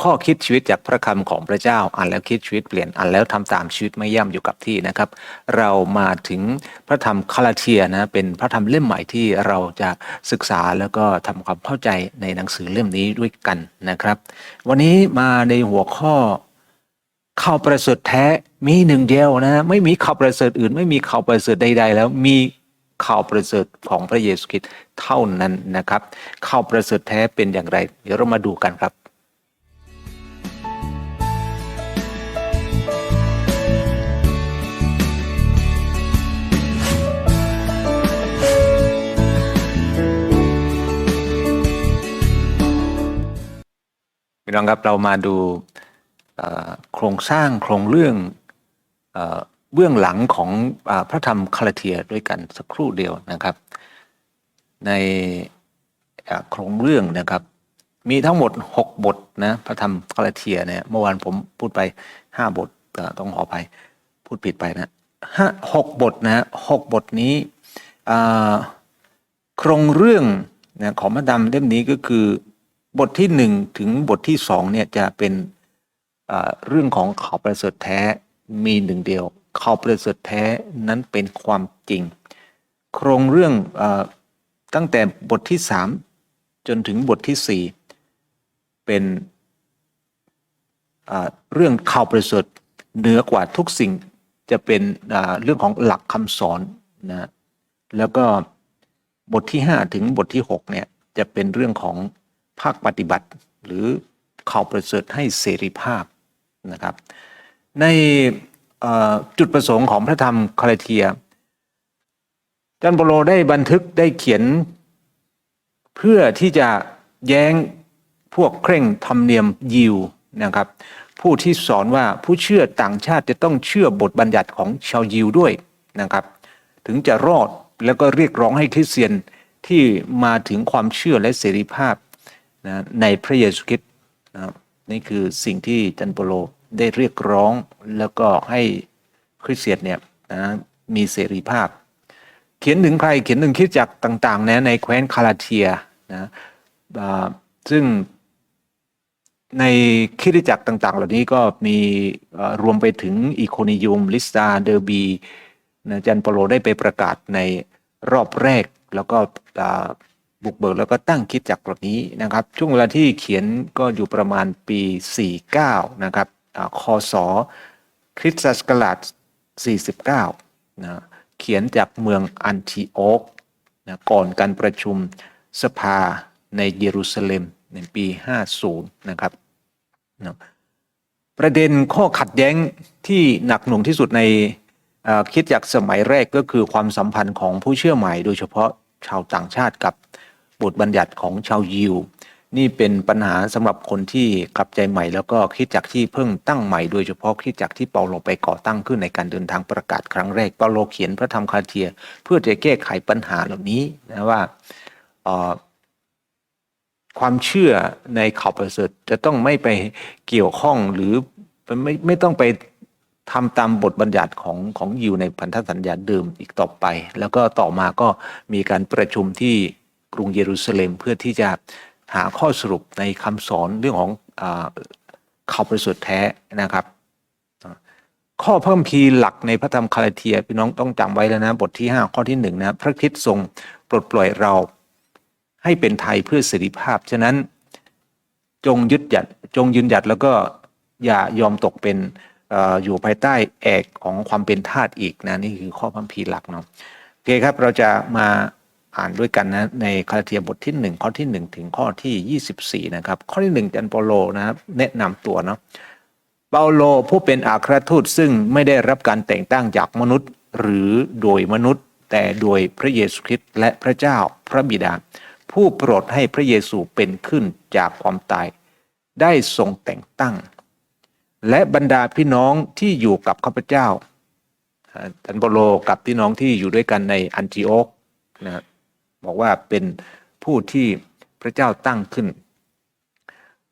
ข้อคิดชีวิตจากพระคำของพระเจ้าอ่านแล้วคิดชีวิตเปลี่ยนอ่านแล้วทำตามชีวิตไม่ย่ำอยู่กับที่นะครับ เรามาถึงพระธรรมคาลาเทียนะเป็นพระธรรมเล่มใหม่ที่เราจะศึกษาแล้วก็ทำความเข้าใจในหนังสือเล่มนี้ด้วยกันนะครับ วันนี้มาในหัวข้อข่าวประเสริฐแท้มีหนึ่งเดียวนะ ไม่มีข่าวประเสริฐอื่น ไม่มีข่าวประเสริฐใด ๆ แล้วมีข่าวประเสริฐของพระเยซูคริสต์เท่านั้นนะครับข่าวประเสริฐแท้เป็นอย่างไร เดี๋ยวเรามาดูกันครับ พี่น้องครับเรามาดูโครงสร้างโครงเรื่องเบื้องหลังของอพระธรรมคาลาเทียด้วยกันสักครู่เดียวนะครับ ในโครงเรื่องนะครับ มีทั้งหมด 6 บทนะพระธรรมคาลาเทียเนี่ยเมื่อวานผมพูดไป 5 บทต้องขอไปพูดผิดไปนะห้าหกบทนะหกบทนี้โครงเรื่องนะของพระดำเล่มนี้ก็คือ บทที่หนึ่งถึงบทที่สองเนี่ยจะเป็นเรื่องของข่าวประเสริฐแท้มีหนึ่งเดียวข่าวประเสริฐแท้นั้นเป็นความจริง โครงเรื่องอตั้งแต่บทที่สามจนถึงบทที่สี่เป็นเรื่องข่าวประเสริฐเหนือกว่าทุกสิ่งจะเป็นเรื่องของหลักคำสอนนะแล้วก็บทที่ 5 ถึงบทที่6เนี่ยจะเป็นเรื่องของ ภาคปฏิบัติ หรือข่าวประเสริฐให้เสรีภาพนะครับ ในจุดประสงค์ของพระธรรมคาลาเทียจันโปโลได้บันทึกได้เขียน เพื่อที่จะแย้งพวกเคร่งธรรมเนียมยิวนะครับ ผู้ที่สอนว่าผู้เชื่อต่างชาติจะต้องเชื่อบทบัญญัติของชาวยิวด้วยนะครับ ถึงจะรอดแล้วก็เรียกร้องให้คริสเตียนที่มาถึงความเชื่อและเสรีภาพ นะในพระเยซูคริสต์นะนี่คือสิ่งที่จันโปโลได้เรียกร้องแล้วก็ให้คริสเตียนเนี่ยนะมีเสรีภาพ เขียนถึงใครเขียนถึงคิดจักรต่างๆนะในแคว้นคาลาเทียนะซึ่งในคิดจักรต่างๆ เหล่านี้ก็มีรวมไปถึงอีโคนิยุม ลิสตาเดอร์บีนะจันโปโลได้ไปประกาศในรอบแรกแล้วก็ บุกเบิกแล้วก็ตั้งคิดจักรเหล่านี้นะครับ ช่วงเวลาที่เขียนก็อยู่ประมาณปี 49 นะครับอ่าคศคริสตศักราช49นะเขียนจากเมืองอันทิโอกนะก่อนการประชุมสภาในเยรูซาเล็มในปี 50 นะครับนะประเด็นข้อขัดแย้งที่หนักหน่วงที่สุดในคิดจากสมัยแรกก็คือความสัมพันธ์ของผู้เชื่อใหม่ โดยเฉพาะชาวต่างชาติกับ บทบัญญัติของชาวยิว นี่เป็นปัญหาสำหรับคนที่กลับใจใหม่ แล้วก็คิดจักที่เพิ่งตั้งใหม่โดยเฉพาะคิดจักที่เปาโลไปก่อตั้งขึ้นในการเดินทางประกาศครั้งแรกเปาโลเขียนพระธรรมคาเทีย เพื่อจะแก้ไขปัญหาเหล่านี้นะว่าความเชื่อในข่าวประเสริฐจะต้องไม่ไปเกี่ยวข้องหรือไม่ไม่ต้องไปทำตามบทบัญญัติของของยิวในพันธสัญญาเดิมอีกต่อไป แล้วก็ต่อมาก็มีการประชุมที่ กรุงเยรูซาเล็มเพื่อที่จะหาข้อสรุปในคำสอนเรื่องของอข่าวประเสริฐแท้นะครับ ข้อเพิ่มพีร์หลักในพระธรรมคาลาเทียพี่น้องต้องจำไว้แล้วนะ บทที่ 5 ข้อที่1นะพระคริสต์ทรงปลดปล่อยเราให้เป็นไทยเพื่อเสรีภาพ ฉะนั้นจงยึดหยัดจงยืนหยัดแล้วก็อย่ายอมตกเป็นออยู่ภายใต้แอกของความเป็นทาสอีกนะนี่คือข้อพัมพีหลักเนาะโอเคครับเราจะมา อ่านด้วยกันนะในคาลาเทียบทที่ 1 ข้อที่ 1 ถึงข้อที่ 24 นะครับ ข้อที่ 1 จันโปโลนะครับแนะนำตัวเนาะเปาโลผู้เป็นอัครทูตซึ่งไม่ได้รับการแต่งตั้งจากมนุษย์ หรือโดยมนุษย์ แต่โดยพระเยซูคริสต์และพระเจ้าพระบิดา ผู้โปรดให้พระเยซูเป็นขึ้นจากความตาย ได้ทรงแต่งตั้ง และบรรดาพี่น้องที่อยู่กับข้าพเจ้าอ่าท่านเปโลกับพี่น้องที่อยู่ด้วยกันในอันติโอกนะครับ บอกว่าเป็นผู้ที่พระเจ้าตั้งขึ้น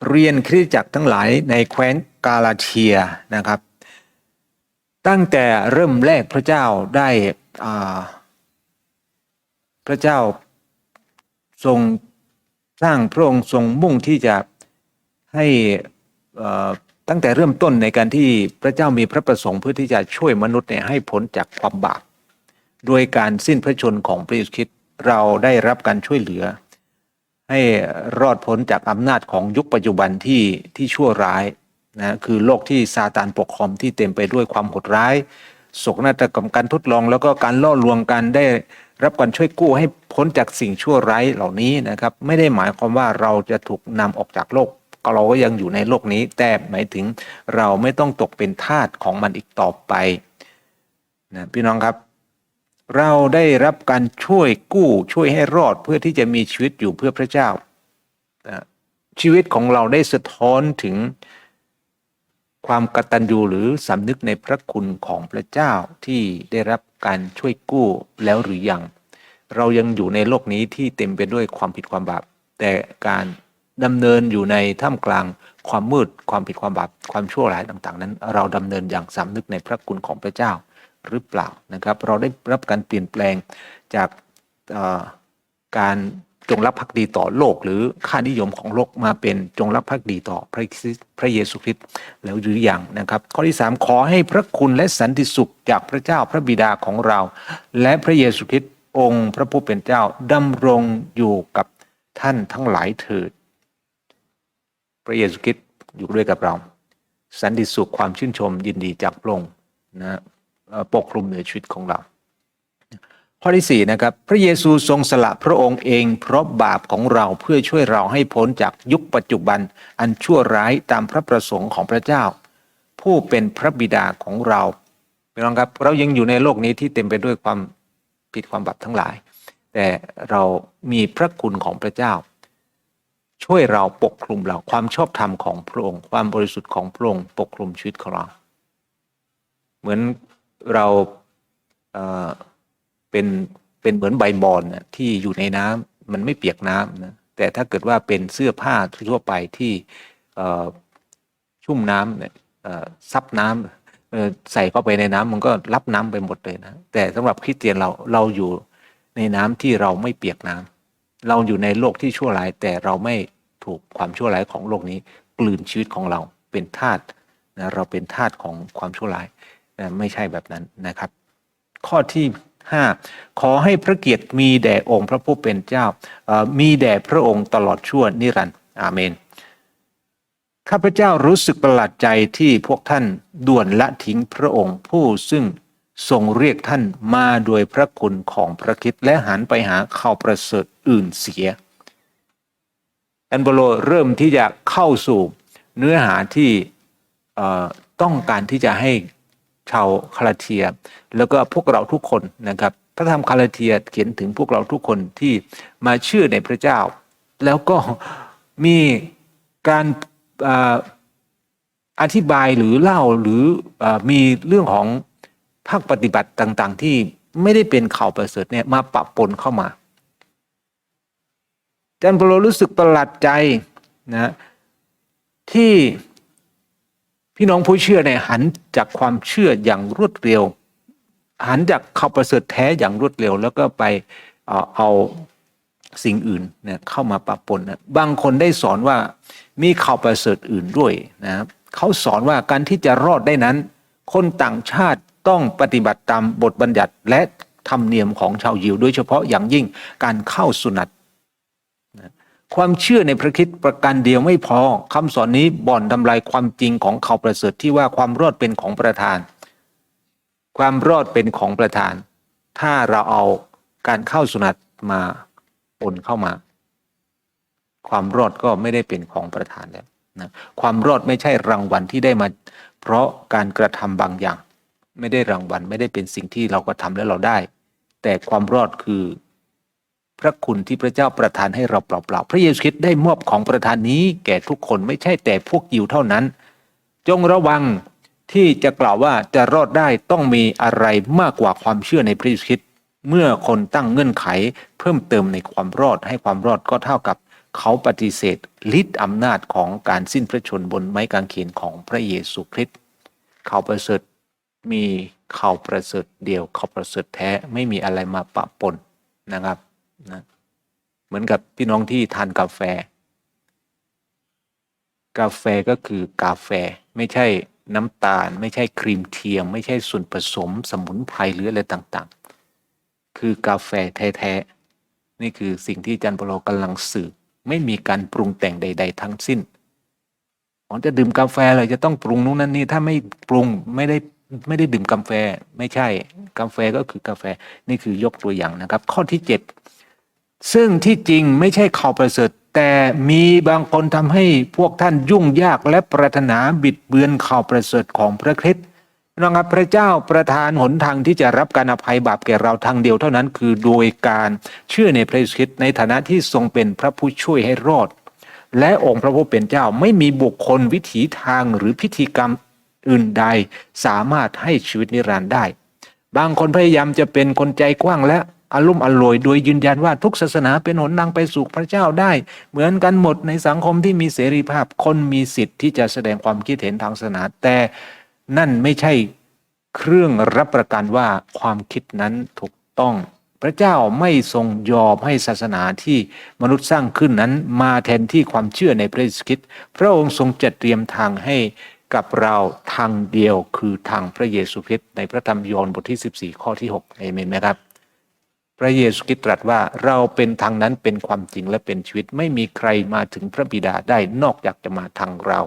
เรียนคริสตจักรทั้งหลายในแคว้นกาลาเทียนะครับ ตั้งแต่เริ่มแรกพระเจ้าได้พระเจ้าทรงสร้างพระองค์ทรงมุ่งที่จะให้ตั้งแต่เริ่มต้นในการที่พระเจ้ามีพระประสงค์เพื่อที่จะช่วยมนุษย์เนี่ยให้พ้นจากความบาปโดยการสิ้นพระชนของพระเยซูคริสต์ เราได้รับการช่วยเหลือ ให้รอดพ้นจากอำนาจของยุคปัจจุบันที่ที่ชั่วร้ายนะคือโลกที่ซาตานปกครองที่เต็มไปด้วยความโหดร้ายโศกนาฏกรรมการทดลอง แล้วก็การล่อลวงกันได้รับการช่วยกู้ให้พ้นจากสิ่งชั่วร้ายเหล่านี้นะครับไม่ได้หมายความว่าเราจะถูกนำออกจากโลกเราก็ยังอยู่ในโลกนี้ แต่หมายถึงเราไม่ต้องตกเป็นทาสของมันอีกต่อไปนะพี่น้องครับ เราได้รับการช่วยกู้ช่วยให้รอดเพื่อที่จะมีชีวิตอยู่เพื่อพระเจ้า ชีวิตของเราได้สะท้อนถึงความกตัญญูหรือสำนึกในพระคุณของพระเจ้าที่ได้รับการช่วยกู้แล้วหรือยัง เรายังอยู่ในโลกนี้ที่เต็มไปด้วยความผิดความบาป แต่การดำเนินอยู่ในท่ามกลางความมืดความผิดความบาปความชั่วร้ายต่าง ๆ นั้น เราดำเนินอย่างสำนึกในพระคุณของพระเจ้า หรือเปล่านะครับ เราได้รับการเปลี่ยนแปลงจากการจงรักภักดีต่อโลก หรือค่านิยมของโลกมาเป็นจงรักภักดีต่อพระพระเยซูคริสต์แล้วหรือยังนะครับ ข้อที่ 3 ขอให้พระคุณและสันติสุขจากพระเจ้าพระบิดาของเรา และพระเยซูคริสต์องค์พระผู้เป็นเจ้าดำรงอยู่กับท่านทั้งหลายเถิด พระเยซูคริสต์อยู่ด้วยกับเรา สันติสุขความชื่นชมยินดีจากพระองค์นะ ปกคลุมเหนือชีวิตของเรา ข้อที่สี่นะครับพระเยซูทรงสละพระองค์เองเพราะบาปของเราเพื่อช่วยเราให้พ้นจากยุคปัจจุบันอันชั่วร้ายตามพระประสงค์ของพระเจ้า ผู้เป็นพระบิดาของเราพี่น้องครับเรายังอยู่ในโลกนี้ที่เต็มไปด้วยความผิดความบาปทั้งหลาย แต่เรามีพระคุณของพระเจ้า ช่วยเราปกคลุมเราความชอบธรรมของพระองค์ ความบริสุทธิ์ของพระองค์ปกคลุมชีวิตของเรา เหมือน เราเเป็นเป็นเหมือนใบบอนนะที่อยู่ในน้ำมันไม่เปียกน้ำนะแต่ถ้าเกิดว่าเป็นเสื้อผ้าทั่วไปที่ชุ่มน้ำเนี่ยซับน้ำใส่เข้าไปในน้ำมันก็รับน้ำไปหมดเลยนะแต่สำหรับคริสเตียนเราเราอยู่ในน้ำที่เราไม่เปียกน้ำเราอยู่ในโลกที่ชั่วร้าย แต่เราไม่ถูกความชั่วร้ายของโลกนี้กลืนชีวิตของเราเป็นทาสนะเราเป็นทาสของความชั่วร้าย นะไม่ใช่แบบนั้นนะครับ ข้อที่ 5 ขอให้พระเกียรติมีแด่องค์พระผู้เป็นเจ้า มีแด่พระองค์ตลอดชั่วนิรันดร์อาเมนข้าพเจ้ารู้สึกประหลาดใจที่พวกท่านด่วนละทิ้งพระองค์ผู้ซึ่งทรงเรียกท่านมาโดยพระคุณของพระคิดและหันไปหาข่าวประเสริฐอื่นเสียอันโบโลเริ่มที่จะเข้าสู่เนื้อหาที่ต้องการที่จะให้ ชาวคาราเทีย แล้วก็พวกเราทุกคนนะครับพระธรรมคาราเทียเขียนถึงพวกเราทุกคนที่มาเชื่อในพระเจ้า แล้วก็มีการอธิบายหรือเล่าหรืออมีเรื่องของภาคปฏิบัติต่างๆ ที่ไม่ได้เป็นข่าวประเสริฐเนี่ยมาปะปนเข้ามาจารย์เปโลรู้สึกประหลาดใจนะที่ พี่น้องผู้เชื่อเนี่ยหันจากความเชื่ออย่างรวดเร็ว หันจากข่าวประเสริฐแท้อย่างรวดเร็ว แล้วก็ไปเอ่อเอาสิ่งอื่นเนี่ยเข้ามาปะปนนะบางคนได้สอนว่ามีข่าวประเสริฐอื่นด้วยนะครับเขาสอนว่าการที่จะรอดได้นั้น คนต่างชาติต้องปฏิบัติตามบทบัญญัติและธรรมเนียมของชาวยิวโดยเฉพาะอย่างยิ่งการเข้าสุนัต ความเชื่อในพระคิดประการเดียวไม่พอคำสอนนี้บ่อนทำลายความจริงของข่าวประเสริฐที่ว่าความรอดเป็นของประธาน ความรอดเป็นของประธาน ถ้าเราเอาการเข้าสุนัตมาปนเข้ามา ความรอดก็ไม่ได้เป็นของประธานแล้วนะความรอดไม่ใช่รางวัลที่ได้มา เพราะการกระทำบางอย่าง ไม่ได้รางวัลไม่ได้เป็นสิ่งที่เราก็ทำแล้วเราได้ แต่ความรอดคือ พระคุณที่พระเจ้าประทานให้เราเปล่าๆ พระเยซูคริสต์ได้มอบของประทานนี้แก่ทุกคนไม่ใช่แต่พวกยิวเท่านั้น จงระวังที่จะกล่าวว่าจะรอดได้ต้องมีอะไรมากกว่าความเชื่อในพระเยซูคริสต์เมื่อคนตั้งเงื่อนไขเพิ่มเติมในความรอดให้ความรอดก็เท่ากับเขาปฏิเสธฤทธิ์อำนาจของการสิ้นพระชนบนไม้กางเขนของพระเยซูคริสต์เขาประเสริฐมีเขาประเสริฐเดียวเขาประเสริฐแท้ไม่มีอะไรมาปะปนนะครับ นะเหมือนกับพี่น้องที่ทานกาแฟ กาแฟก็คือกาแฟไม่ใช่น้ำตาล ไม่ใช่ครีมเทียม ไม่ใช่ส่วนผสมสมุนไพรหรืออะไรต่างๆ คือกาแฟแท้ๆ นี่คือสิ่งที่จารย์ปโลกำลังสื่อ ไม่มีการปรุงแต่งใด ๆ ทั้งสิ้นผมจะดื่มกาแฟเลยจะต้องปรุงนู้นนั่นนี่ถ้าไม่ปรุงไม่ได้ไม่ได้ดื่มกาแฟไม่ใช่กาแฟก็คือกาแฟนี่คือยกตัวอย่างนะครับ ข้อที่เจ็ด ซึ่งที่จริงไม่ใช่ข่าวประเสริฐ แต่มีบางคนทำให้พวกท่านยุ่งยากและปรารถนาบิดเบือนข่าวประเสริฐของพระคริสต์นะครับพระเจ้าประทานหนทางที่จะรับการอภัยบาปแก่เราทางเดียวเท่านั้นคือโดยการเชื่อในพระคริสต์ในฐานะที่ทรงเป็นพระผู้ช่วยให้รอด และองค์พระผู้เป็นเจ้าไม่มีบุคคลวิถีทางหรือพิธีกรรมอื่นใด สามารถให้ชีวิตนิรันดร์ได้ บางคนพยายามจะเป็นคนใจกว้างและ อารมณ์อร่วยโดยยืนยันว่าทุกศาสนาเป็นหนทางไปสู่พระเจ้าได้ เหมือนกันหมดในสังคมที่มีเสรีภาพ คนมีสิทธิ์ที่จะแสดงความคิดเห็นทางศาสนา แต่นั่นไม่ใช่เครื่องรับประกันว่าความคิดนั้นถูกต้อง พระเจ้าไม่ทรงยอมให้ศาสนาที่มนุษย์สร้างขึ้นนั้น มาแทนที่ความเชื่อในพระเยซูคริสต์พระองค์ทรงจัดเตรียมทางให้กับเราทางเดียวคือทางพระเยซูคริสต์ในพระธรรมยอห์นบทที่ 14 ข้อที่6เอเมนไหมครับ พระเยซูคริสต์ตรัสว่าเราเป็นทางนั้นเป็นความจริงและเป็นชีวิตไม่มีใครมาถึงพระบิดาได้นอกจากจะมาทางเรา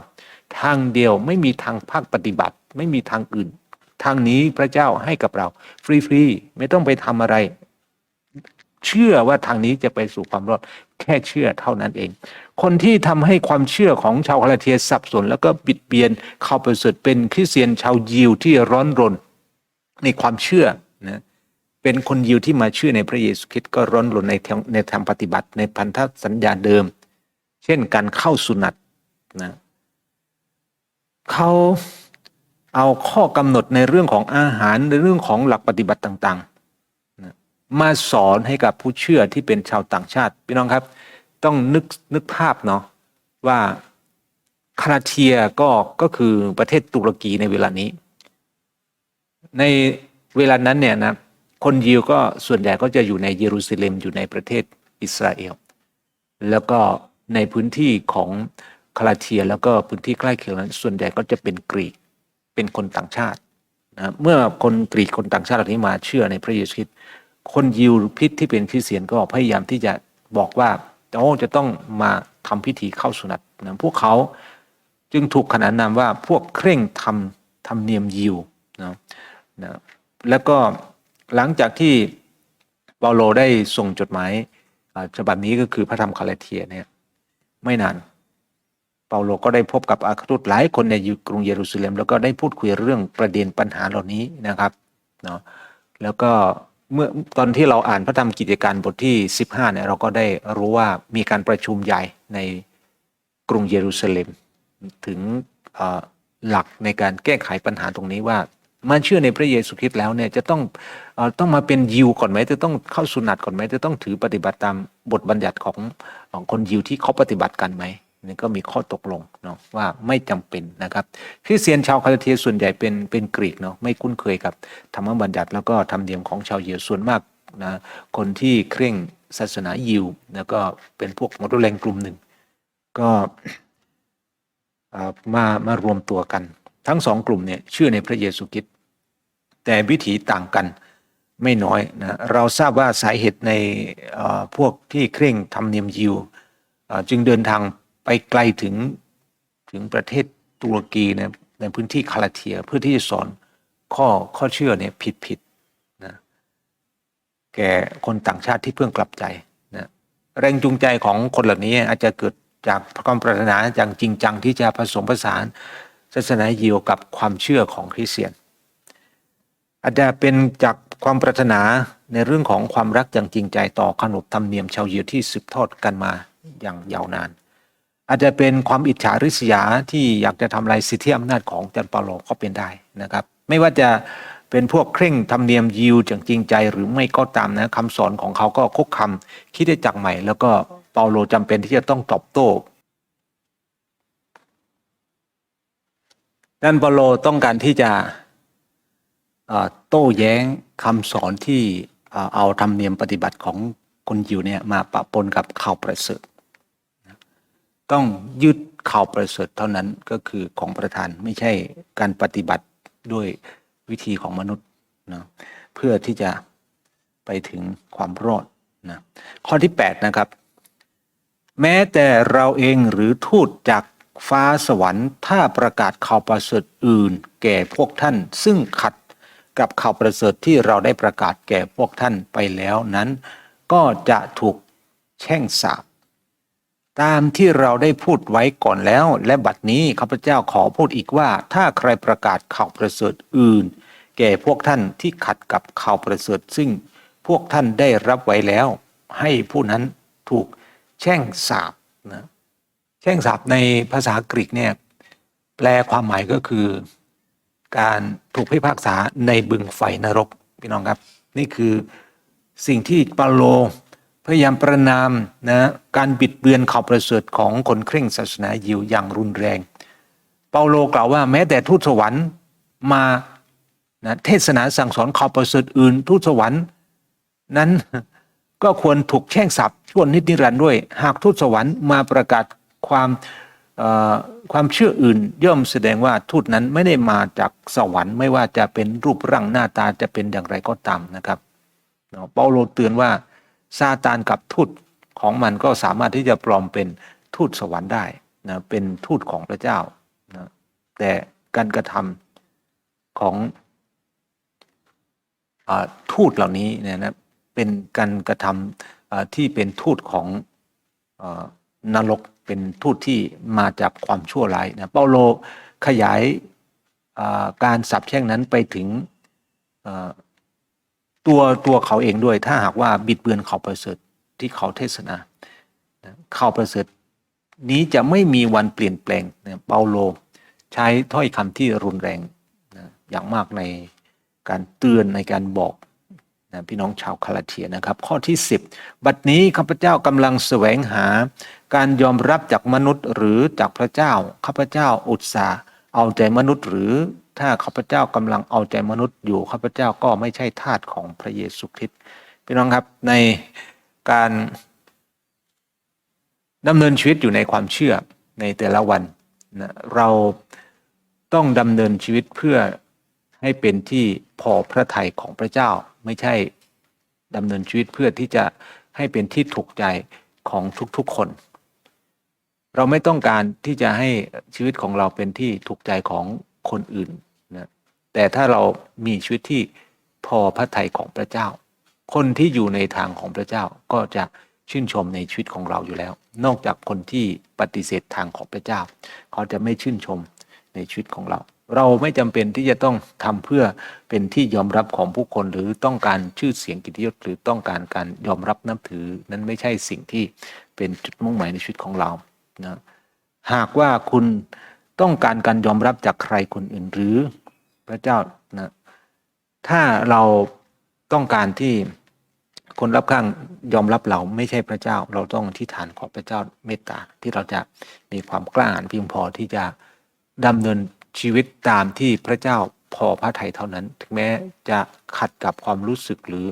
ทางเดียวไม่มีทางภาคปฏิบัติ ไม่มีทางอื่น ทางนี้พระเจ้าให้กับเรา ฟรีๆไม่ต้องไปทำอะไร เชื่อว่าทางนี้จะไปสู่ความรอดแค่เชื่อเท่านั้นเอง คนที่ทำให้ความเชื่อของชาวคาลาเทียสับสน แล้วก็บิดเบียนเข้าไปสริฐเป็นคริสเตียนชาวยิวที่ร้อนรนในความเชื่อนะ เป็นคนยิวที่มาเชื่อในพระเยซูคริสต์ก็ร้อนรนในในทางปฏิบัติในพันธสัญญาเดิม เช่นการเข้าสุนัตนะเขาเอาข้อกำหนดในเรื่องของอาหารในเรื่องของหลักปฏิบัติต่างๆนะมาสอนให้กับผู้เชื่อที่เป็นชาวต่างชาติพี่น้องครับ ต้องนึกนึกภาพเนาะว่าคาราเทียก็ก็คือประเทศตุรกีในเวลานี้ ในเวลานั้นเนี่ยนะ คนยิวก็ส่วนใหญ่ก็จะอยู่ในเยรูซาเล็มอยู่ในประเทศอิสราเอล แล้วก็ในพื้นที่ของคาราเทียแล้วก็พื้นที่ใกล้เคียงนั้นส่วนใหญ่ก็จะเป็นกรีกเป็นคนต่างชาตินะเมื่อคนกรีกคนต่างชาติเหล่านี้มาเชื่อในพระเยซูคริสต์คนยิวพิษที่เป็นคริสเตียนก็พยายามที่จะบอกว่าโอ้จะต้องมาทำพิธีเข้าสุนัตนะพวกเขาจึงถูกขนานนามว่าพวกเคร่งทำทำเนียมยิวนะนะแล้วก็ หลังจากที่เปาโลได้ส่งจดหมายฉบับนี้ก็คือพระธรรมคาลาเทียเนี่ยไม่นาน เปาโลก็ได้พบกับอาคาตุตหลายคนในกรุงเยรูซาเล็ม แล้วก็ได้พูดคุยเรื่องประเด็นปัญหาเหล่านี้นะครับเนาะแล้วก็เมื่อตอนที่เราอ่านพระธรรมกิจการบทที่ 15เนี่ยเราก็ได้รู้ว่ามีการประชุมใหญ่ในกรุงเยรูซาเล็ม ถึงหลักในการแก้ไขปัญหาตรงนี้ว่า มาเชื่อในพระเยซูคริสต์แล้วเนี่ยจะต้องต้องมาเป็นยิวก่อนไหมจะต้องเข้าสุนัตก่อนไหมจะต้องถือปฏิบัติตามบทบัญญัติของของคนยิวที่เขาปฏิบัติกันไหมนี่ก็มีข้อตกลงเนาะว่าไม่จำเป็นนะครับคริสเตียนชาวคาลาเทียส่วนใหญ่เป็นเป็นกรีกเนาะไม่คุ้นเคยกับธรรมบัญญัติแล้วก็ธรรมเนียมของชาวยิวส่วนมากนะคนที่เคร่งศาสนายิวแล้วก็เป็นพวกมอดแรงกลุ่มหนึ่ง ก็มามารวมตัวกัน ทั้งสองกลุ่มเนี่ยเชื่อในพระเยซูคริสต์แต่วิถีต่างกันไม่น้อยนะเราทราบว่าสาเหตุในพวกที่เคร่งธรรมเนียมยิวจึงเดินทางไปไกลถึงถึงประเทศตุรกีนะในพื้นที่คาลาเทียเพื่อที่จะสอนข้อข้อเชื่อเนี่ยผิดผิดนะแก่คนต่างชาติที่เพิ่งกลับใจนะแรงจูงใจของคนเหล่านี้อาจจะเกิดจากความปรารถนาอย่างจริงจังที่จะผสมผสาน ศาสนายิวกับความเชื่อของคริสเตียน อาจจะเป็นจากความปรารถนาในเรื่องของความรักอย่างจริงใจต่อขนบธรรมเนียมชาวยิวที่สืบทอดกันมาอย่างยาวนาน อาจจะเป็นความอิจฉาริษยาที่อยากจะทำลายสิทธิอำนาจของจันเปาโลก็เป็นได้นะครับ ไม่ว่าจะเป็นพวกเคร่งธรรมเนียมยิวอย่างจริงใจหรือไม่ก็ตามนะคำสอนของเขาก็คุกคำคิดได้จากใหม่ แล้วก็เปาโลจำเป็นที่จะต้องตอบโต้ ดั้นเปาโลต้องการที่จะโต้แย้งคำสอนที่เอาธรรมเนียมปฏิบัติของคนยิวเนี่ยมาปะปนกับข่าวประเสริฐต้องยึดข่าวประเสริฐเท่านั้นก็คือของประธานไม่ใช่การปฏิบัติด้วยวิธีของมนุษย์นะเพื่อที่จะไปถึงความรอดนะข้อที่ 8 นะครับ แม้แต่เราเองหรือทูตจาก ฟ้าสวรรค์ถ้าประกาศข่าวประเสริฐอื่น แก่พวกท่าน ซึ่งขัดกับข่าวประเสริฐที่เราได้ประกาศแก่พวกท่านไปแล้วนั้น ก็จะถูกแช่งสาปตามที่เราได้พูดไว้ก่อนแล้ว และบัดนี้ข้าพเจ้าขอพูดอีกว่า ถ้าใครประกาศข่าวประเสริฐอื่น แก่พวกท่านที่ขัดกับข่าวประเสริฐซึ่งพวกท่านได้รับไว้แล้ว ให้ผู้นั้นถูกแช่งสาปนะ แช่งสาปในภาษากรีกเนี่ยแปลความหมายก็คือ การถูกพิพากษาในบึงไฟนรกพี่น้องครับ นี่คือสิ่งที่เปาโลพยายามประนามนะการบิดเบือนข่าวประเสริฐของคนเคร่งศาสนายิวอย่างรุนแรง เปาโลกล่าวว่าแม้แต่ทูตสวรรค์มานะเทศนาสั่งสอนข่าวประเสริฐอื่น ทูตสวรรค์นั้นก็ควรถูกแช่งสาปชั่วนิดนิรันด์ด้วย หากทูตสวรรค์มาประกาศ ความความเชื่ออื่นย่อมแสดงว่าทูตนั้นไม่ได้มาจากสวรรค์ ไม่ว่าจะเป็นรูปร่างหน้าตาจะเป็นอย่างไรก็ตามนะครับเปาโลเตือนว่าซาตานกับทูตของมันก็สามารถที่จะปลอมเป็นทูตสวรรค์ได้นะเป็นทูตของพระเจ้านะแต่การกระทำของอทูตเหล่านี้เนี่ยนะเป็นการกระทำอ่าที่เป็นทูตของ นรกเป็นทูตที่มาจากความชั่วร้ายนะเปาโลขยายการสับแช่งนั้นไปถึงตัวตัวเขาเองด้วย ถ้าหากว่าบิดเบือนข่าวประเสริฐที่เขาเทศนาข่าวประเสริฐนี้จะไม่มีวันเปลี่ยนแปลงนะเปาโลใช้ถ้อยคำที่รุนแรงนะอย่างมากในการเตือนในการบอกนะพี่น้องชาวคาลาเทียนะครับ ข้อที่ 10 บัดนี้ข้าพเจ้ากำลังแสวงหา การยอมรับจากมนุษย์หรือจากพระเจ้าข้าพเจ้าอุตสาห์เอาใจมนุษย์ หรือถ้าข้าพเจ้ากำลังเอาใจมนุษย์อยู่ข้าพเจ้าก็ไม่ใช่ทาสของพระเยซูคริสต์พี่น้องครับในการดำเนินชีวิตอยู่ในความเชื่อในแต่ละวันนะเราต้องดำเนินชีวิตเพื่อให้เป็นที่พอพระทัยของพระเจ้า ไม่ใช่ดำเนินชีวิตเพื่อที่จะให้เป็นที่ถูกใจของทุกๆคน เราไม่ต้องการที่จะให้ชีวิตของเราเป็นที่ถูกใจของคนอื่นนะแต่ถ้าเรามีชีวิตที่พอพระทัยของพระเจ้า คนที่อยู่ในทางของพระเจ้าก็จะชื่นชมในชีวิตของเราอยู่แล้ว นอกจากคนที่ปฏิเสธทางของพระเจ้า เขาจะไม่ชื่นชมในชีวิตของเรา เราไม่จำเป็นที่จะต้องทำเพื่อเป็นที่ยอมรับของผู้คนหรือต้องการชื่อเสียงกิตยศหรือต้องการการยอมรับนับถือ นั้นไม่ใช่สิ่งที่เป็นจุดมุ่งหมายในชีวิตของเรา นะหากว่าคุณต้องการการยอมรับจากใครคนอื่นหรือพระเจ้านะถ้าเราต้องการที่คนรับข้างยอมรับเราไม่ใช่พระเจ้า เราต้องที่ฐานขอพระเจ้าเมตตาที่เราจะมีความกล้าหาญเพียงพอที่จะดำเนินชีวิตตามที่พระเจ้าพอพระทัยเท่านั้น ถึงแม้จะขัดกับความรู้สึกหรือ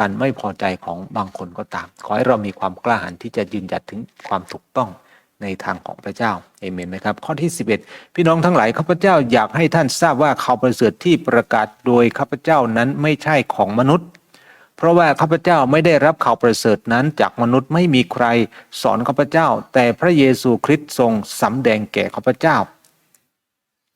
การไม่พอใจของบางคนก็ตาม ขอให้เรามีความกล้าหาญที่จะยืนหยัดถึงความถูกต้องในทางของพระเจ้าเอเมนไหมครับ ข้อที่ 11 พี่น้องทั้งหลายข้าพเจ้าอยากให้ท่านทราบว่าข่าวประเสริฐที่ประกาศโดยข้าพเจ้านั้นไม่ใช่ของมนุษย์ เพราะว่าข้าพเจ้าไม่ได้รับข่าวประเสริฐนั้นจากมนุษย์ไม่มีใครสอนข้าพเจ้า แต่พระเยซูคริสต์ทรงสำแดงแก่ข้าพเจ้า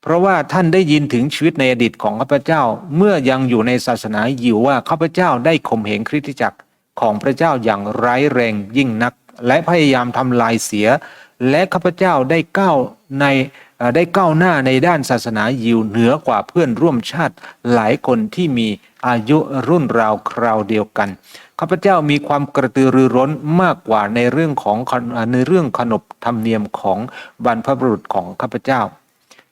เพราะว่าท่านได้ยินถึงชีวิตในอดีตของข้าพเจ้า เมื่อยังอยู่ในศาสนายิวว่าข้าพเจ้าได้ข่มเหงคริสตจักรของพระเจ้าอย่างร้ายแรงยิ่งนัก และพยายามทำลายเสีย และข้าพเจ้าได้ก้าวในได้ก้าวหน้าในด้านศาสนายิวเหนือกว่าเพื่อนร่วมชาติหลายคนที่มีอายุรุ่นราวคราวเดียวกันข้าพเจ้ามีความกระตือรือร้นมากกว่าในเรื่องของในเรื่องขนบธรรมเนียมของบรรพบุรุษของข้าพเจ้า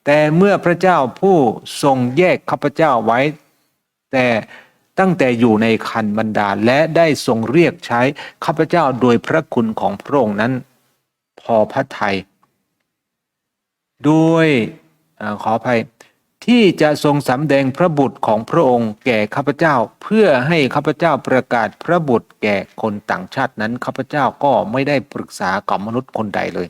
แต่เมื่อพระเจ้าผู้ทรงแยกข้าพเจ้าไว้ แต่ตั้งแต่อยู่ในคันบรรดาลและได้ทรงเรียกใช้ข้าพเจ้าโดยพระคุณของพระองค์นั้น พอพระทัยโดยอขออภัยที่จะทรงสำแดงพระบุตรของพระองค์แก่ข้าพเจ้า เพื่อให้ข้าพเจ้าประกาศพระบุตรแก่คนต่างชาตินั้นข้าพเจ้าก็ไม่ได้ปรึกษากับมนุษย์คนใดเลย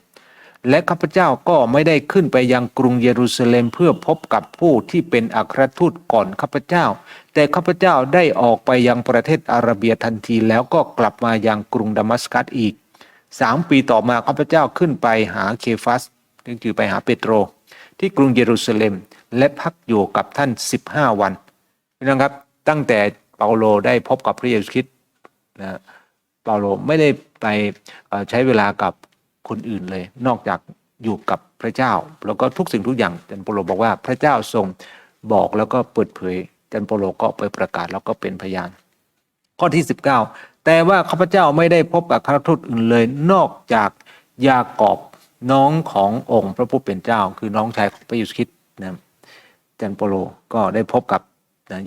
และข้าพเจ้าก็ไม่ได้ขึ้นไปยังกรุงเยรูซาเล็มเพื่อพบกับผู้ที่เป็นอัครทูตก่อนข้าพเจ้า แต่ข้าพเจ้าได้ออกไปยังประเทศอาระเบียทันทีแล้วก็กลับมายังกรุงดามัสกัสอีกสามปีต่อมาข้าพเจ้าขึ้นไปหาเคฟัสก็คือไปหาเปโตร ที่กรุงเยรูซาเล็มและพักอยู่กับท่าน 15 วันน้องครับ ตั้งแต่เปาโลได้พบกับพระเยซูคริสต์นะเปาโลไม่ได้ไปใช้เวลากับ คนอื่นเลย นอกจากอยู่กับพระเจ้า แล้วก็ทุกสิ่งทุกอย่างจันเปโลบอกว่าพระเจ้าทรงบอกแล้วก็เปิดเผยจันเปโลก็ไปประกาศแล้วก็เป็นพยาน ข้อที่ 19 แต่ว่าข้าพเจ้าไม่ได้พบกับคารทูตอื่นเลย นอกจากยากอบน้องขององค์พระผู้เป็นเจ้า คือน้องชายของพระเยซูคริสต์นะจันโปโลก็ได้พบกับ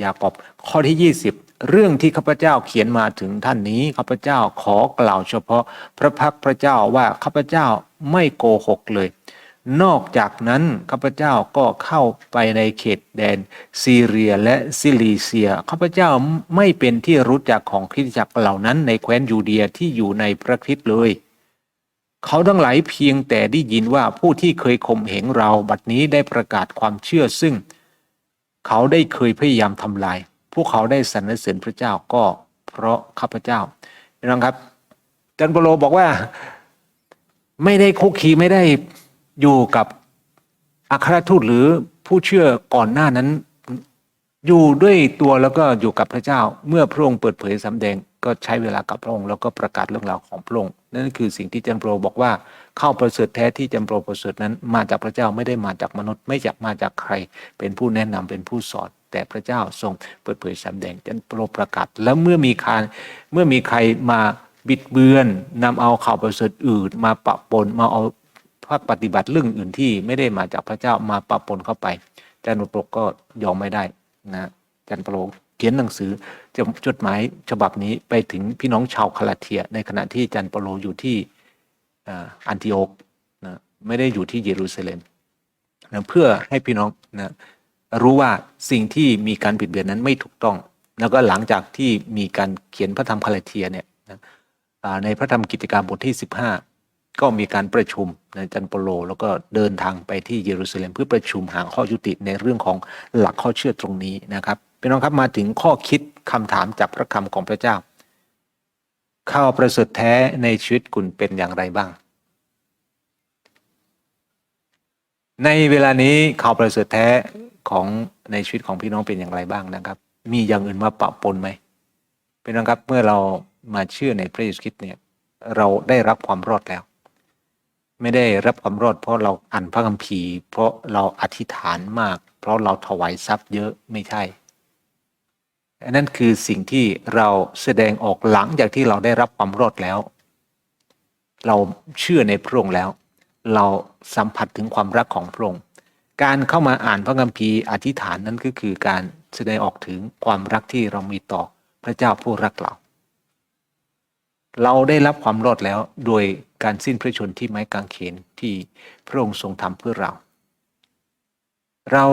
ยากอบข้อที่ 20 เรื่องที่ข้าพเจ้าเขียนมาถึงท่านนี้ข้าพเจ้าขอกล่าวเฉพาะพระพักตร์พระเจ้าว่าข้าพเจ้าไม่โกหกเลย นอกจากนั้นข้าพเจ้าก็เข้าไปในเขตแดนซีเรียและซิลีเซียข้าพเจ้าไม่เป็นที่รู้จักของคริสตจักรเหล่านั้นในแคว้นยูเดียที่อยู่ในพระคริสต์เลยเขาทั้งหลายเพียงแต่ได้ยินว่าผู้ที่เคยข่มเหงเราบัดนี้ได้ประกาศความเชื่อซึ่ง เขาได้เคยพยายามทำลาย พวกเขาได้สรรเสริญพระเจ้าก็เพราะข้าพเจ้าพี่น้องครับจันโปโลบอกว่าไม่ได้คุกคีไม่ได้อยู่กับอัครทูตหรือผู้เชื่อก่อนหน้านั้น อยู่ด้วยตัวแล้วก็อยู่กับพระเจ้า เมื่อพระองค์เปิดเผยสำแดงก็ใช้เวลากับพระองค์แล้วก็ประกาศเรื่องราวของพระองค์นั่นคือสิ่งที่จันโปรบอกว่าเข้าประเสริฐแท้ที่จันโปรประเสริฐนั้น มาจากพระเจ้าไม่ได้มาจากมนุษย์ ไม่จากมาจากใคร เป็นผู้แนะนำเป็นผู้สอน แต่พระเจ้าทรงเปิดเผยสำแดงจันโปรประกาศแล้วเมื่อมีการเมื่อมีใครมาบิดเบือนนำเอาข่าวประเสริฐอื่น มาปะปนมาเอาภาคปฏิบัติเรื่องอื่นที่ไม่ได้มาจากพระเจ้ามาปะปนเข้าไปจันโปรก็ยอมไม่ได้นะจันโปรเขียนหนังสือจดจดหมายฉบับนี้ไปถึงพี่น้องชาวคาลาเทีย ในขณะที่จันเปโลอยู่ที่อันติโอกนะไม่ได้อยู่ที่เยรูซาเล็มนะเพื่อให้พี่น้องนะ รู้ว่าสิ่งที่มีการผิดเบียนนั้นไม่ถูกต้อง แล้วก็หลังจากที่มีการเขียนพระธรรมคาลเทียเนี่ยในพระธรรมกิจการบทที่ 15 ก็มีการประชุมในจันเปโล แล้วก็เดินทางไปที่เยรูซาเล็มเพื่อประชุมหาข้อยุติในเรื่องของหลักข้อเชื่อตรงนี้นะครับพี่น้องครับมาถึงข้อคิดคำถามจากพระคำของพระเจ้าข้าวประเสริฐแท้ในชีวิตคุณเป็นอย่างไรบ้าง ในเวลานี้ข่าวประเสริฐแท้ของในชีวิตของพี่น้องเป็นอย่างไรบ้างนะครับ มีอย่างอื่นมาปะปนไหมพี่น้องครับเมื่อเรามาเชื่อในพระเยซูคริสต์เนี่ยเราได้รับความรอดแล้ว ไม่ได้รับความรอด เพราะเราอ่านพระคัมภีร์ เพราะเราอธิษฐานมาก เพราะเราถวายทรัพย์เยอะไม่ใช่อันนั้นคือสิ่งที่เราแสดงออกหลังจากที่เราได้รับความรอดแล้ว เราเชื่อในพระองค์แล้ว เราสัมผัสถึงความรักของพระองค์ การเข้ามาอ่านพระคัมภีร์อธิษฐานนั้นก็คือการแสดงออกถึงความรักที่เรามีต่อพระเจ้าผู้รักเรา เราได้รับความรอดแล้วโดยการสิ้นพระชนที่ไม้กางเขนที่พระองค์ทรงทำเพื่อเรา เรา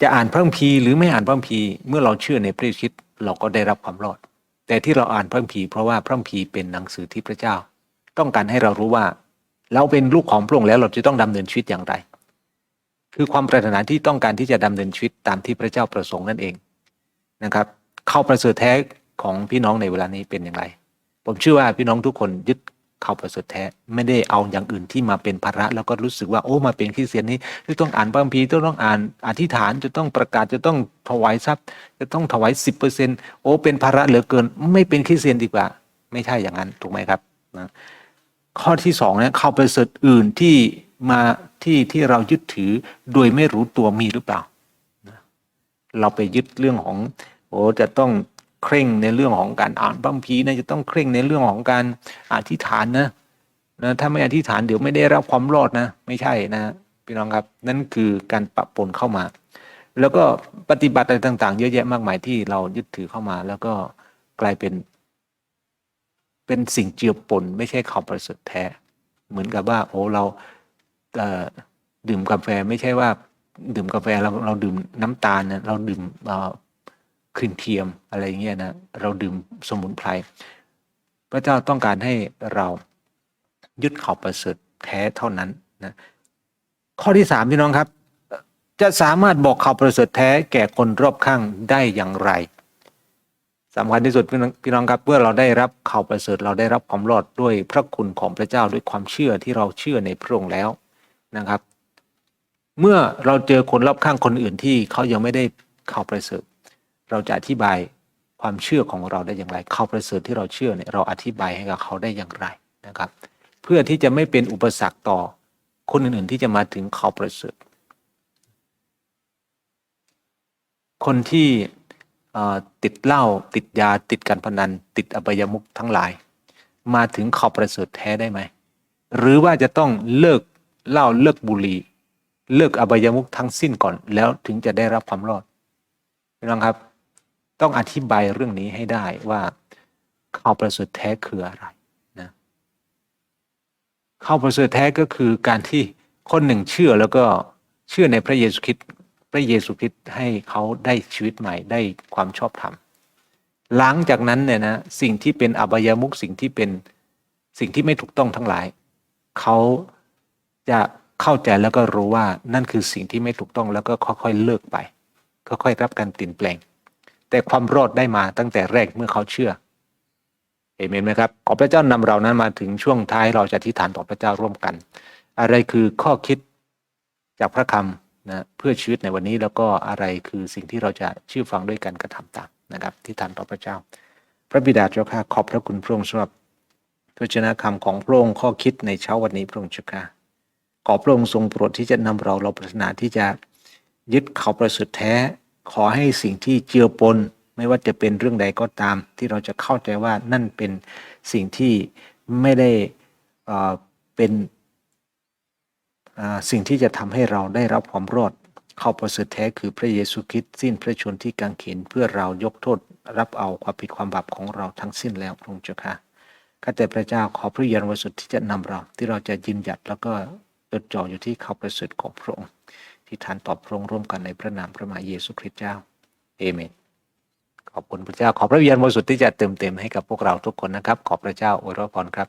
จะอ่านพระคัมภีร์หรือไม่อ่านพระคัมภีร์เมื่อเราเชื่อในพระเยซูคริสต์เราก็ได้รับความรอด แต่ที่เราอ่านพระคัมภีร์เพราะว่าพระคัมภีร์เป็นหนังสือที่พระเจ้า ต้องการให้เรารู้ว่า เราเป็นลูกของพระองค์แล้วเราจะต้องดำเนินชีวิตอย่างไร คือความปรารถนาที่ต้องการที่จะดำเนินชีวิตตามที่พระเจ้าประสงค์นั่นเองนะครับ เข้าประเสริฐแท้ของพี่น้องในเวลานี้เป็นอย่างไร ผมเชื่อว่าพี่น้องทุกคนยึดเข้าประเสริฐแท้ไม่ได้เอาอย่างอื่นที่มาเป็นภาระ แล้วก็รู้สึกว่าโอ้มาเป็นคริสเตียนนี้จะต้องอ่านพระคัมภีร์จะต้องอ่านอธิษฐานจะต้องประกาศจะต้องถวายทรัพย์ จะต้องถวายสิบเปอร์เซ็นต์โอ้เป็นภาระเหลือเกิน ไม่เป็นคริสเตียนดีกว่า ไม่ใช่อย่างนั้นถูกไหมครับนะ ข้อที่สองเนี่ยเข้าไปเสริฐอื่นที่มาที่ที่เรายึดถือโดยไม่รู้ตัวมีหรือเปล่า เราไปยึดเรื่องของโอ้จะต้องเคร่งในเรื่องของการอ่านพระคัมภีนะจะต้องเคร่งในเรื่องของการอธิษฐานนะนะถ้าไม่อธิษฐานเดี๋ยวไม่ได้รับความรอดนะ ไม่ใช่นะพี่น้องครับนั่นคือการปะปนเข้ามา แล้วก็ปฏิบัติอะไรต่าง ๆ เยอะแยะมากมายที่เรายึดถือเข้ามา แล้วก็กลายเป็น เป็นสิ่งเจือปนไม่ใช่ข่าวประเสริฐแท้ เหมือนกับว่าโอ้เราเดื่มกาแฟไม่ใช่ว่า ดื่มกาแฟเราเราดื่มน้ำตาลนะเราดื่มครีมเทียมอะไรเงี้ยนะเราดื่มสมุนไพรพระเจ้าต้องการให้เรายึดข่าวประเสริฐแท้เท่านั้นนะข้อที่สามพี่น้องครับ จะสามารถบอกข่าวประเสริฐแท้แก่คนรอบข้างได้อย่างไร สำคัญที่สุดพี่น้องครับเมื่อเราได้รับข่าวประเสริฐเราได้รับความรอดด้วยพระคุณของพระเจ้าด้วยความเชื่อที่เราเชื่อในพระองค์แล้วนะครับ เมื่อเราเจอคนรอบข้างคนอื่นที่เขายังไม่ได้ข่าวประเสริฐ เราจะอธิบายความเชื่อของเราได้อย่างไรข่าวประเสริฐที่เราเชื่อเนี่ยเราอธิบายให้กับเขาได้อย่างไรนะครับ เพื่อที่จะไม่เป็นอุปสรรคต่อคนอื่นๆที่จะมาถึงข่าวประเสริฐคนที่ ติดเหล้าติดยาติดการพนัน ติดอบายมุขทั้งหลาย มาถึงข่าประเสริฐแท้ได้ไหม หรือว่าจะต้องเลิกเหล้าเลิกบุหรี่ เลิกอบายมุขทั้งสิ้นก่อน แล้วถึงจะได้รับความรอดพี่น้องครับ ต้องอธิบายเรื่องนี้ให้ได้ว่าข่าวประเสริฐแท้คืออะไรนะข่าวประเสริฐแท้ก็คือการที่คนหนึ่งเชื่อแล้วก็เชื่อในพระเยซูคริสต์ ระเยซูคริสต์ให้เขาได้ชีวิตใหม่ได้ความชอบธรรม หลังจากนั้นเนี่ยนะสิ่งที่เป็นอบายมุขสิ่งที่เป็นสิ่งที่ไม่ถูกต้องทั้งหลาย เขาจะเข้าใจแล้วก็รู้ว่านั่นคือสิ่งที่ไม่ถูกต้องแล้วก็ค่อยๆเลิกไปค่อยๆรับการเปลี่ยนแปลง แต่ความรอดได้มาตั้งแต่แรกเมื่อเขาเชื่อเอเมนไหมครับขอพระเจ้านำเรานั้นมาถึงช่วงท้ายเราจะอธิษฐานต่อพระเจ้าร่วมกัน อะไรคือข้อคิดจากพระคำ นะเพื่อชีวิตในวันนี้แล้วก็อะไรคือสิ่งที่เราจะเชื่อฟังด้วยกันกระทำตามนะครับอธิษฐานต่อพระเจ้า พระบิดาเจ้าข้าขอบพระคุณพระองค์สำหรับพระชนะคำของพระองค์ข้อคิดในเช้าวันนี้พระองค์เจ้าข้าขอพระองค์ทรงโปรดที่จะนำเราเราปรารถนาที่จะยึดเขาประสริฐแท้ ขอให้สิ่งที่เจือปน ไม่ว่าจะเป็นเรื่องใดก็ตาม ที่เราจะเข้าใจว่านั่นเป็นสิ่งที่ไม่ได้เอ่อเป็น สิ่งที่จะทำให้เราได้รับความรอดเข้าประเสริฐแท้คือพระเยซูคริสต์สิ้นพระชนที่กางเขนเพื่อเรายกโทษรับเอาความผิดความบาปของเราทั้งสิ้นแล้วพระองค์เจ้าค่ะข้าแต่พระเจ้าขอพระยานบริสุทธิ์ที่จะนำเรา ที่เราจะยืนหยัดแล้วก็จดจ่ออยู่ที่ข่าประเสริฐของพระองค์ ที่ทานตอบพระองค์ร่วมกันในพระนามพระมหาเยซูคริสต์เจ้าเอเมนขอบคุณพระเจ้าขอพระวิญญาณบริสุทธิ์ที่จะเติมเต็มให้กับพวกเราทุกคนนะครับ ขอพระเจ้าอวยพรครับ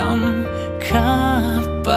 ำข้าไป